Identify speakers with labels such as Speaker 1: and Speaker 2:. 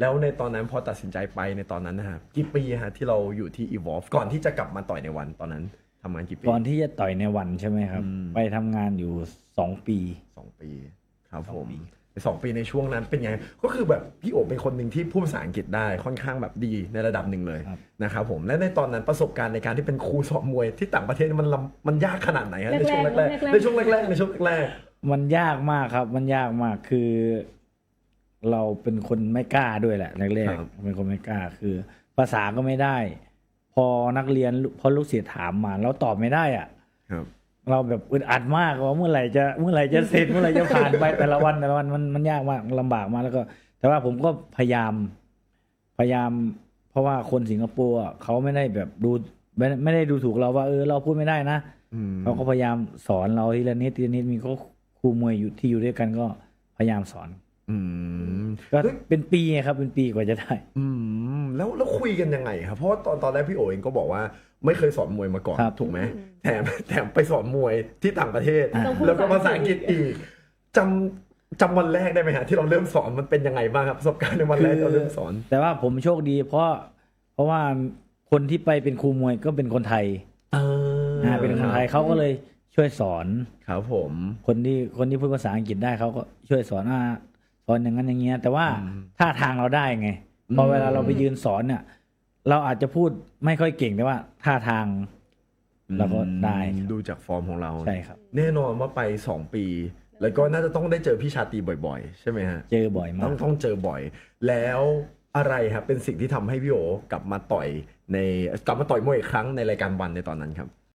Speaker 1: แล้วในตอนนั้นพอตัดสินใจไปในตอนนั้นนะฮะกี่ปีฮะที่เราอยู่ที่ evolve ก่อนที่จะกลับมาต่อยในวันตอนนั้นทำงานกี่ปี
Speaker 2: ก่อนที่จะต่อยในวันใช่ไหมครับ
Speaker 1: อืม
Speaker 2: ไปทำงานอยู่สองปี
Speaker 1: สองปีครับ
Speaker 2: สอง
Speaker 1: ผม
Speaker 2: ปี
Speaker 1: สองปีในช่วงนั้นเป็นไง ก็คือแบบพี่โอเป็นคนหนึ่งที่พูดภาษาอังกฤษได้ค่อนข้างแบบดีในระดับหนึ่งเลย
Speaker 2: ครับ
Speaker 1: นะครับผมและในตอนนั้นประสบการณ์ในการที่เป็นครูสอนมวยที่ต่างประเทศมันลำมันยากขนาดไหนฮะในช่วงแรก
Speaker 3: แรกๆ
Speaker 1: ๆ ในช่วงแรกๆในช่วงแรก
Speaker 2: มันยากมากครับ มันยากมากคือ เราเป็นคนไม่กล้าด้วยแหละแรกๆเป็นคนไม่กล้าคือ ภาษาก็ไม่ได้ พอนักเรียนพอลูกศิษย์ถามมาเราตอบไม่ได้อะ
Speaker 1: ๆครับ
Speaker 2: เราแบบอึดอัดมากว่าเมื่อไหร่จะเมื่อไหร่จะเสร็จเมื่อไหร่จะผ่านไปแต่ละวันแต่ละวันมันมันยากมากลำบากมากแล้วก็ แต่ว่าผมก็พยายามพยายาม เพราะว่าคนสิงคโปร์อะเขาไม่ได้แบบดูไม่ไม่ได้ดูถูกเราว่าเออเราพูดไม่ได้นะ
Speaker 1: อืม
Speaker 2: เขาก็พยายามสอนเราทีละนิดทีละนิดมีก็ครูมวยอยู่ที่อยู่ด้วยกันก็พยายามสอน
Speaker 1: อืม
Speaker 2: ก็เป็นปีครับเป็นปีกว่าจะได้
Speaker 1: อืมแล้วแล้วคุยกันยังไงครับเพราะว่าตอนตอนแรกพี่โอเองก็บอกว่าไม่เคยสอนมวยมาก่อน
Speaker 2: ครับ
Speaker 1: ถูกไหมแถมแถมไปสอนมวยที่ต่างประเทศ
Speaker 2: อ่า
Speaker 3: ต้องพูด
Speaker 1: แล้วก็ภาษาอังกฤษอีกจำจำวันแรกได้ไหมฮะที่เราเริ่มสอนมันเป็นยังไงบ้างครับประสบการณ์ในวันแรกที่เราเริ่มสอน
Speaker 2: แต่ว่าผมโชคดี เพราะเพราะว่าคนที่ไปเป็นครูมวยก็เป็นคนไทย
Speaker 1: อ่
Speaker 2: อ่าเป็นคนไทยเขาก็เลยช่วยสอน
Speaker 1: ครับผม
Speaker 2: คนที่คนที่พูดภาษาอังกฤษได้เขาก็ช่วยสอนอ่า สอนอย่างนั้นอย่างเงี้ยแต่ว่า
Speaker 1: อืม
Speaker 2: ท่าทางเราได้ไงพอเวลาเราไปยืนสอนเนี่ย เราอาจจะพูดไม่ค่อยเก่งแต่ว่าท่าทางเราก็ได้ครับ
Speaker 1: ดูจากฟอร์มของเรา
Speaker 2: ใช่ครับ
Speaker 1: แน่นอนว่าไปสองปี แล้วก็น่าจะต้องได้เจอพี่ชาตรีบ่อยๆ ใช่ไหมฮะ
Speaker 2: เจอบ่อยมา
Speaker 1: ต้อกงต้องเจอบ่อย แล้วอะไรครับเป็นสิ่งที่ทำให้พี่โอกลับมาต่อยในกลับมาต่อยมวยอีกครั้งในรายการวันในตอนนั้นครับ